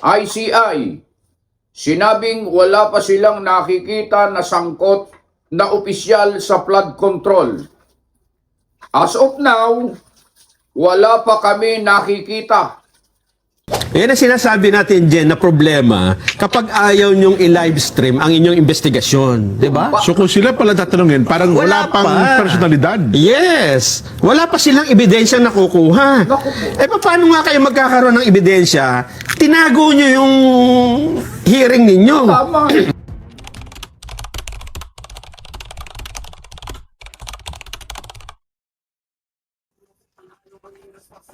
ICI, sinabing wala pa silang nakikita na sangkot na opisyal sa flood control. As of now, wala pa kami nakikita. Yan ang sinasabi natin, Jen, na problema kapag ayaw nyong i-live stream ang inyong investigasyon. Di ba? So kung sila pala tatanungin, parang wala, Wala pang pa. personalidad. Yes. Wala pa silang ebidensya nakukuha. Naku po. Eh, paano nga kayo magkakaroon ng ebidensya? Tinago nyo yung hearing ninyo. Tama.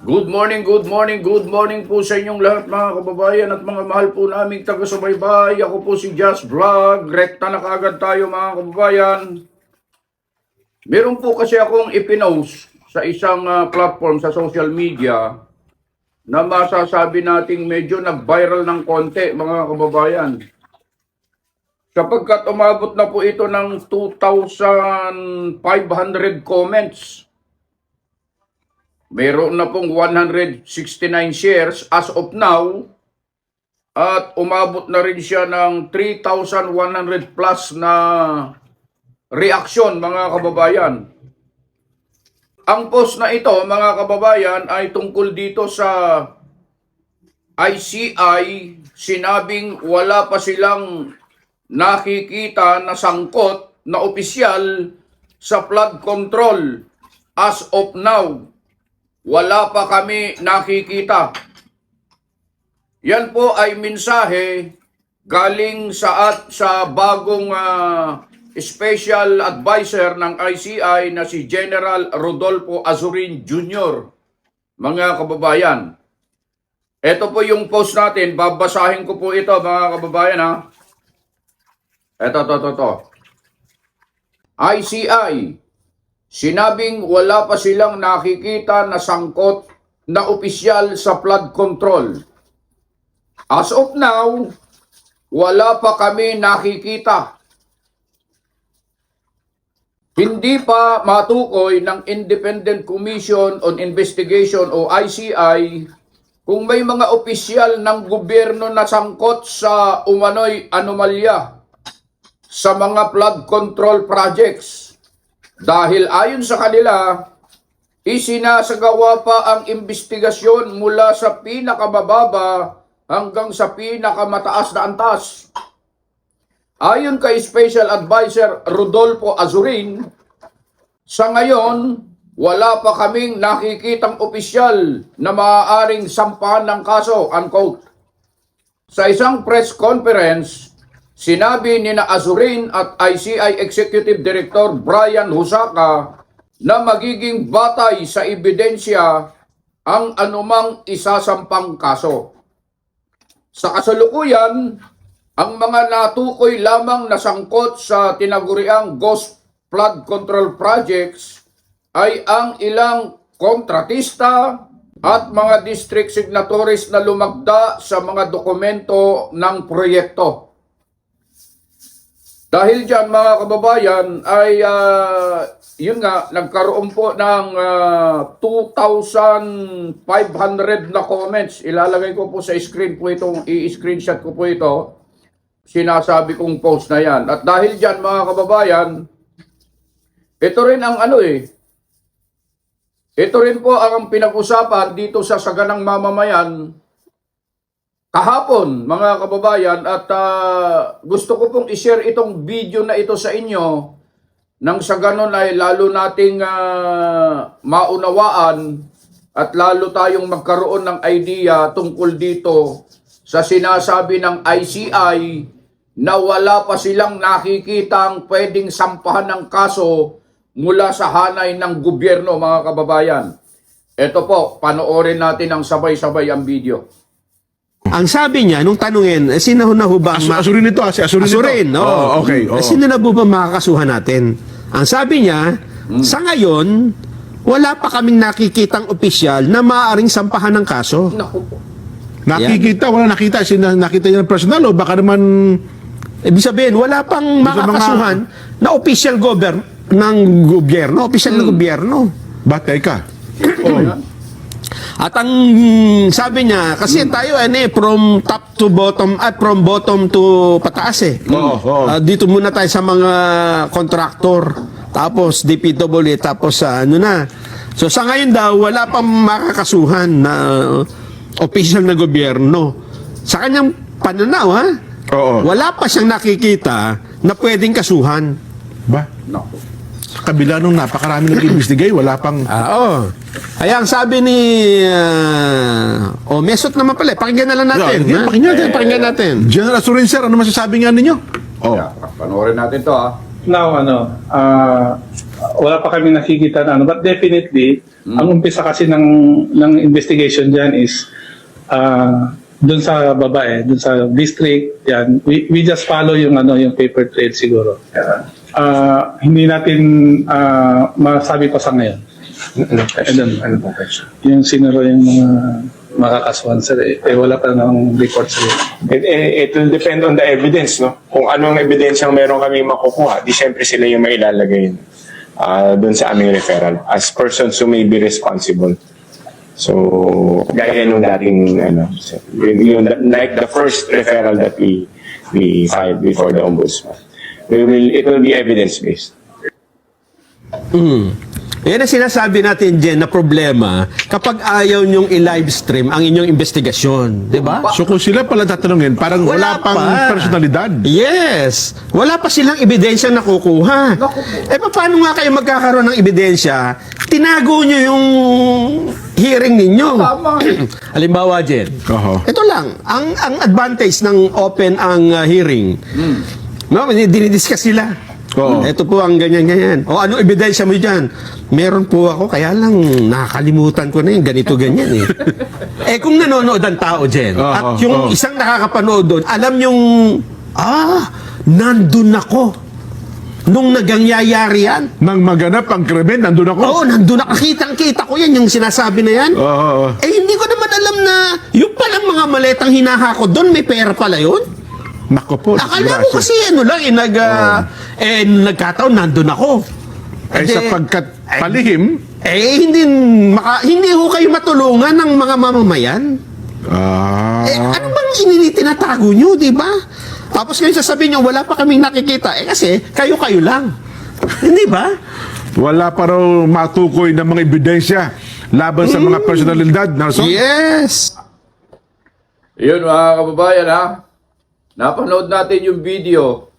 Good morning, good morning, good morning po sa inyong lahat mga kababayan at mga mahal po naming taga-subaybay. Ako po si Just Vlog. Rekta na kaagad tayo mga kababayan. Meron po kasi akong ipinost sa isang ah, platform sa social media na masasabi nating medyo nag-viral ng konti mga kababayan. Kapagkat umabot na po ito ng 2,500 comments, Meron na pong 169 shares as of now at umabot na rin siya ng 3,100 plus na reaksyon mga kababayan. Ang post na ito mga kababayan ay tungkol dito sa ICI sinabing wala pa silang nakikita na sangkot na opisyal sa flood control as of now wala pa kami nakikita. Yan po ay mensahe galing sa at sa bagong ah, special advisor ng ICI na si General Rodolfo Azurin Jr. Mga kababayan, ito po yung post natin. Babasahin ko po ito mga kababayan ha. Ito, to, to, to. ICI, sinabing wala pa silang nakikita na sangkot na opisyal sa flood control. As of now, wala pa kami nakikita. Hindi pa matukoy ng Independent Commission on Investigation o ICI kung may mga opisyal ng gobyerno na sangkot sa umano'y anomalya sa mga flood control projects. Dahil ayon sa kanila, isinasagawa pa ang investigasyon mula sa pinakamababa hanggang sa pinakamataas na antas. Ayon kay Special Advisor Rodolfo Azurin, sa ngayon, wala pa kaming nakikitang opisyal na maaaring sampahan ng kaso, unquote. Sa isang press conference, sinabi ni na Azurin at ICI Executive Director Brian Husaka na magiging batay sa ebidensya ang anumang isasampang kaso. Sa kasalukuyan, ang mga natukoy lamang na sangkot sa tinaguriang Ghost Flood Control Projects ay ang ilang kontratista at mga district signatories na lumagda sa mga dokumento ng proyekto. Dahil dyan mga kababayan ay ah, yun nga nagkaroon po ng ah, 2,500 na comments. Ilalagay ko po sa screen po itong i-screenshot ko po ito. Sinasabi kong post na yan. At dahil dyan mga kababayan, ito rin ang ano eh. Ito rin po ang pinag-usapan dito sa Saganang Mamamayan kahapon mga kababayan at ah, gusto ko pong i-share itong video na ito sa inyo nang sa ganon ay lalo nating ah, maunawaan at lalo tayong magkaroon ng idea tungkol dito sa sinasabi ng ICI na wala pa silang nakikitang pwedeng sampahan ng kaso mula sa hanay ng gobyerno mga kababayan. Ito po, panoorin natin ang sabay-sabay ang video. Ang sabi niya, nung tanungin, eh, sino na ho ba ma- asurin ito, ah, si asurin, Asurin, ito. no? Oo, okay. Eh, oo. Sino na po ba makakasuhan natin? Ang sabi niya, sa ngayon, wala pa kaming nakikitang opisyal na maaaring sampahan ng kaso. Naku po. Nakikita, wala nakita. Sina, nakita niya ng personal o baka naman... Ibig sabihin, wala pang sa mga- makakasuhan na official govern ng gobyerno, official Hmm. na gobyerno. Ba't teka? Oh, At ang sabi niya, kasi tayo ano eh, from top to bottom, at from bottom to pataas eh. Oo, oo. Ah, dito muna tayo sa mga kontraktor, tapos DPW, tapos sa ano na. So sa ngayon daw, wala pang makakasuhan na official na gobyerno. Sa kanyang pananaw ha, Oo. wala pa siyang nakikita na pwedeng kasuhan. Ba? Naku. Sa kabila nung napakarami nag-investigate, wala pang... Ah, oo. Kaya ang sabi ni ah, oh, mesot naman pala. eh. Pakinggan na lang natin. Yeah, ha? pakinggan natin. Pakinggan natin. General Asurin, sir, ano masasabi nga ninyo? Oh. Yeah, panoorin natin to ah. Now, ano, ah, wala pa kami nakikita na ano, but definitely, ang umpisa kasi ng, ng investigation dyan is ah, dun sa babae, dun sa district, yan, we, we just follow yung, ano, yung paper trail siguro. Ah, hindi natin ah, masabi pa sa ngayon. Ano, ano po Yung sinuro yung mga makakaswan sir, eh, eh, wala pa ng report sir. It, it, it will depend on the evidence, no? Kung anong ebidensyang meron kami makukuha, di syempre sila yung mailalagay uh, doon sa aming referral as persons who may be responsible. So, gaya nung dating, ano, yung, like the first referral that we we filed before the ombudsman. We will, it will be evidence-based. Yan ang sinasabi natin, Jen, na problema kapag ayaw nyong i-live stream ang inyong investigasyon. Di ba? So kung sila pala tatanungin, parang wala, pang personalidad. Yes. Wala pa silang ebidensya nakukuha. Eh, paano nga kayo magkakaroon ng ebidensya? Tinago nyo yung hearing ninyo. Tama. Halimbawa, Jen. Oho. Ito lang, ang ang advantage ng open ang uh, hearing. No, dinidiscuss sila. Oo. Ito po ang ganyan-ganyan. O ano ebidensya mo diyan? Meron po ako, kaya lang nakakalimutan ko na yung ganito-ganyan eh. eh kung nanonood ang tao, Jen, Oo, at yung oo. isang nakakapanood doon, alam yung, ah, nandun ako. Nung nagangyayari yan. Nang maganap ang krimen, nandun ako. Oo, nandun ako. Kitang-kita ko yan, yung sinasabi na yan. Oo, oo. Eh, hindi ko naman alam na yung palang mga maletang hinahakot doon, may pera pala yun. Nako po. Akala ko disgrasya. kasi ano lang, eh, nag, ah, eh, nagkataon, nandun ako. Eh, Edi, sapagkat palihim, Eh, hindi, maka, hindi ho kayo matulungan ng mga mamamayan. ah, Eh, ano bang inini tinatago nyo, di ba? Tapos kayo sasabihin nyo, wala pa kaming nakikita. Eh, kasi, kayo-kayo lang. hindi ba? wala pa raw matukoy ng mga ebidensya laban sa mga personalidad. Nelson? Yes. Yun mga kababayan ha. Napanood natin yung video.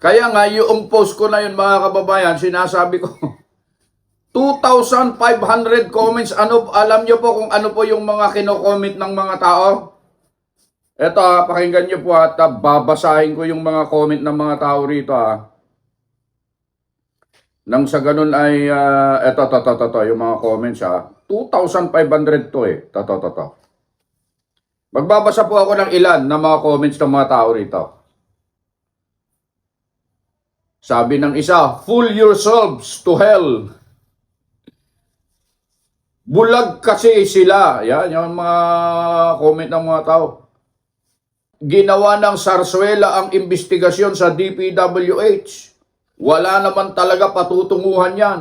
Kaya nga yung post ko na yun mga kababayan, sinasabi ko 2,500 comments. Ano, alam nyo po kung ano po yung mga kino-comment ng mga tao? Eto ha, pakinggan nyo po at ah, babasahin ko yung mga comment ng mga tao rito ha. Nang sa ganun ay, uh, eto, to, to, to, to, yung mga comments ha. 2,500 to eh. To, to, to, to. Magbabasa po ako ng ilan na mga comments ng mga tao rito. Sabi ng isa, fool yourselves to hell. Bulag kasi sila. Yan, yung mga comment ng mga tao. Ginawa ng Sarsuela ang investigasyon sa DPWH. Wala naman talaga patutunguhan yan.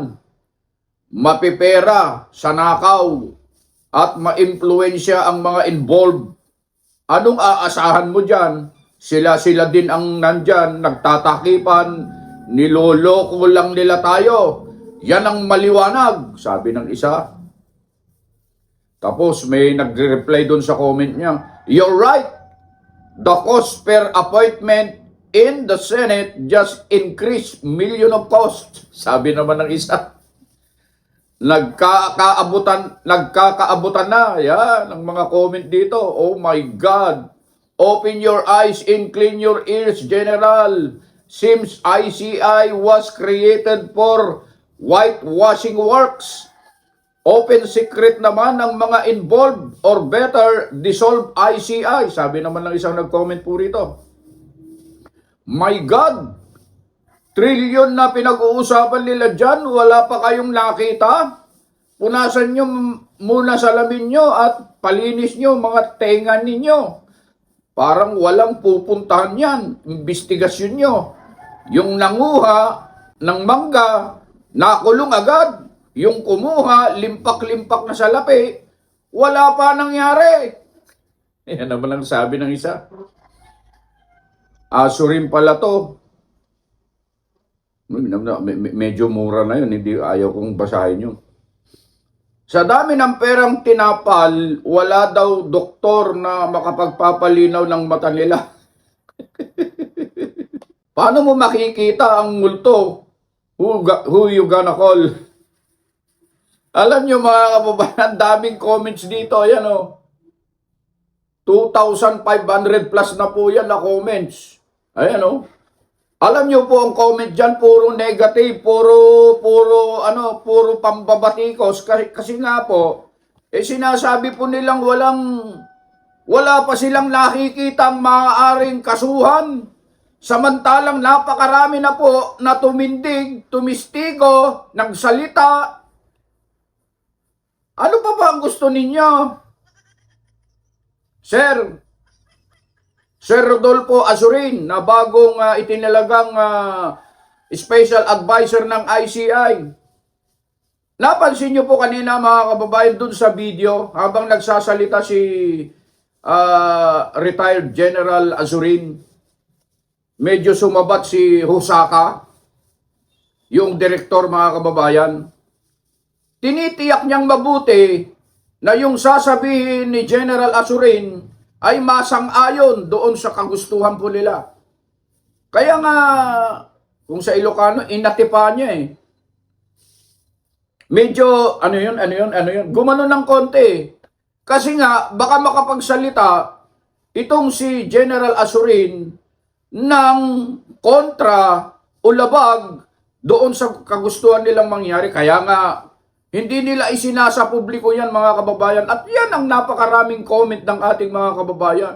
Mapipera sa nakaw at maimpluwensya ang mga involved. Anong aasahan mo dyan? Sila-sila din ang nandyan, nagtatakipan, niloloko lang nila tayo. Yan ang maliwanag, sabi ng isa. Tapos may nag-reply doon sa comment niya, You're right. The cost per appointment in the Senate just increased million of cost. Sabi naman ng isa nagkakaabutan nagkakaabutan na. Yan ang mga comment dito. Oh my god. Open your eyes and clean your ears general. Seems ICI was created for whitewashing works. Open secret naman ng mga involved or better dissolve ICI sabi naman ng isang nag-comment po rito. My god trilyon na pinag-uusapan nila dyan, wala pa kayong nakita. Punasan nyo muna salamin nyo at palinis nyo mga tenga ninyo. Parang walang pupuntahan yan. Investigasyon nyo. Yung nanguha ng mangga, nakulong agad. yung kumuha, limpak-limpak na salapi, wala pa nangyari. Yan naman ang sabi ng isa. Aso rin pala to. Me- me- Medyo mura na yun, hindi ayaw kong basahin yun. Sa dami ng perang tinapal, wala daw doktor na makapagpapalinaw ng mata nila. Paano mo makikita ang multo? Who, who you gonna call? Alam nyo mga kababayan, daming comments dito. Ayan o. 2,500 plus na po yan na comments. Ayan o. Alam nyo po ang comment dyan, puro negative, puro, puro, ano, puro pambabatikos. Kasi, kasi nga po, eh sinasabi po nilang walang, wala pa silang nakikitang maaaring kasuhan. Samantalang napakarami na po na tumindig, tumistigo, nagsalita. Ano pa ba ang gusto ninyo? Sir, Sir Rodolfo Azurin na bagong ah, itinalagang ah, special advisor ng ICI. Napansin niyo po kanina mga kababayan dun sa video habang nagsasalita si ah, retired General Azurin. Medyo sumabat si Husaka, yung direktor mga kababayan. Tinitiyak niyang mabuti na yung sasabihin ni General Azurin ay masang-ayon doon sa kagustuhan po nila. Kaya nga, kung sa Ilocano, inatipa niya eh. Medyo, ano yun, ano yun, ano yun, gumano ng konti. Kasi nga, baka makapagsalita itong si General Azurin ng kontra o labag doon sa kagustuhan nilang mangyari. Kaya nga, hindi nila isinasa publiko yan mga kababayan. At yan ang napakaraming comment ng ating mga kababayan.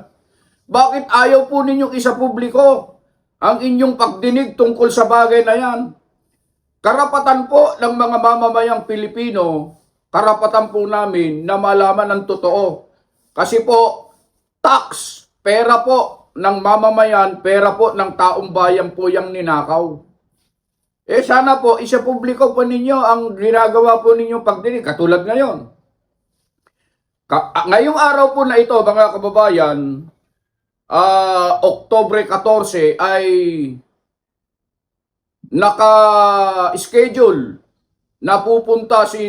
Bakit ayaw po ninyong isa publiko ang inyong pagdinig tungkol sa bagay na yan? Karapatan po ng mga mamamayang Pilipino, karapatan po namin na malaman ang totoo. Kasi po, tax, pera po ng mamamayan, pera po ng taong bayan po yung ninakaw. Eh sana po, isa publiko po ninyo ang ginagawa po ninyo pagdinig, katulad ngayon. Ka- ah, ngayong araw po na ito, mga kababayan, ah Oktobre 14 ay naka-schedule na pupunta si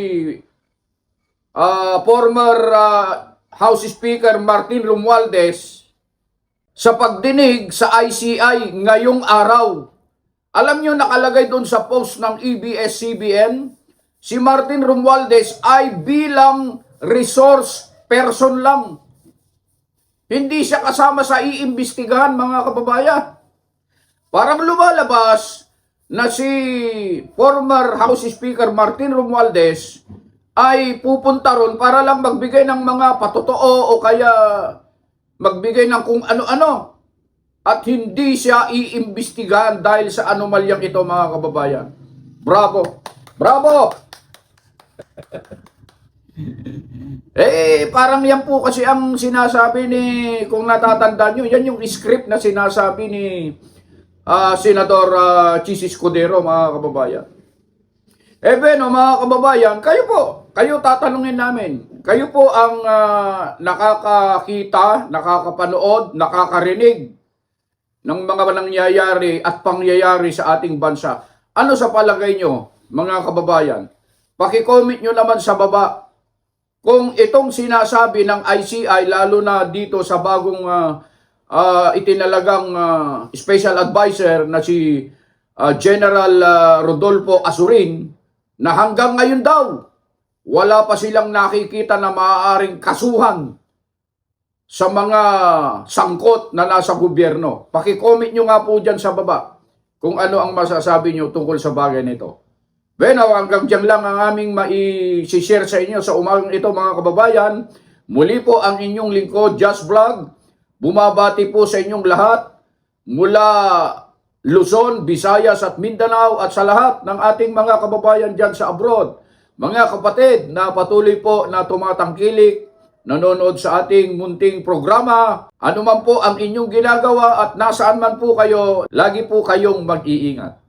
ah, former ah, House Speaker Martin Romualdez sa pagdinig sa ICI ngayong araw. Alam nyo nakalagay doon sa post ng EBS-CBN, si Martin Romualdez ay bilang resource person lang. Hindi siya kasama sa iimbestigahan mga kababayan. Parang lumalabas na si former House Speaker Martin Romualdez ay pupunta ron para lang magbigay ng mga patotoo o kaya magbigay ng kung ano-ano at hindi siya iimbestigahan dahil sa anomalyang ito mga kababayan. Bravo! Bravo! eh, parang yan po kasi ang sinasabi ni, kung natatandaan nyo, yan yung script na sinasabi ni ah, Senador uh, Escudero, mga kababayan. Eh, Beno, mga kababayan, kayo po, kayo tatanungin namin. Kayo po ang ah, nakakakita, nakakapanood, nakakarinig ng mga nangyayari at pangyayari sa ating bansa. Ano sa palagay nyo, mga kababayan? Pakicomment nyo naman sa baba kung itong sinasabi ng ICI, lalo na dito sa bagong ah, ah, itinalagang ah, special advisor na si ah, General ah, Rodolfo Azurin, na hanggang ngayon daw, wala pa silang nakikita na maaaring kasuhan sa mga sangkot na nasa gobyerno. Pakicomment nyo nga po dyan sa baba kung ano ang masasabi nyo tungkol sa bagay nito. Bueno, hanggang dyan lang ang aming mai-share sa inyo sa umagang ito mga kababayan. Muli po ang inyong lingkod, Just Vlog. Bumabati po sa inyong lahat mula Luzon, Visayas at Mindanao at sa lahat ng ating mga kababayan dyan sa abroad. Mga kapatid na patuloy po na tumatangkilik, nanonood sa ating munting programa, ano man po ang inyong ginagawa at nasaan man po kayo, lagi po kayong mag-iingat.